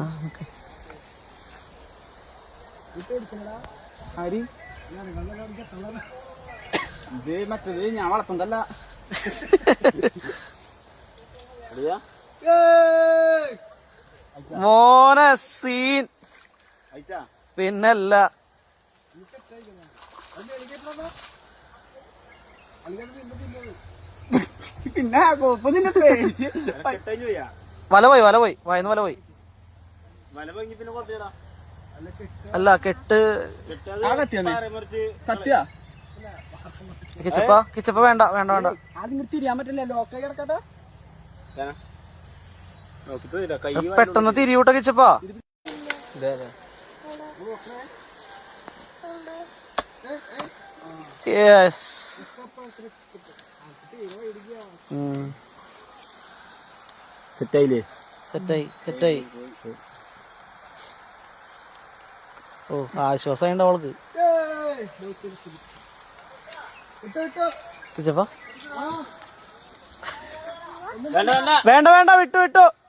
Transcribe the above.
ആ ഓക്കെ. ആരി ഇത് മറ്റേത് ഞാൻ വളർത്തുന്നതല്ല? മോനെ സീൻ? പിന്നല്ല. പിന്നെ കോപ്പ് നിന്നെ പേടിച്ച്. വല പോയി വല പോയി വായന്ന് വല പോയി അല്ല കെട്ട് ആ കത്തിയാ കത്തിയാ? കിച്ചപ്പ കിച്ചപ്പ വേണ്ട വേണ്ട വേണ്ട. പെട്ടെന്ന് തിരിയൂട്ട കിച്ചപ്പ. യെസ് സെറ്റായില്ലേ? സെറ്റായി സെറ്റായി. ഓ ആശ്വാസമുണ്ട് അവൾക്ക്. കിച്ചപ്പ വേണ്ട വേണ്ട. വേണ്ട വേണ്ട വിട്ടു വിട്ടു.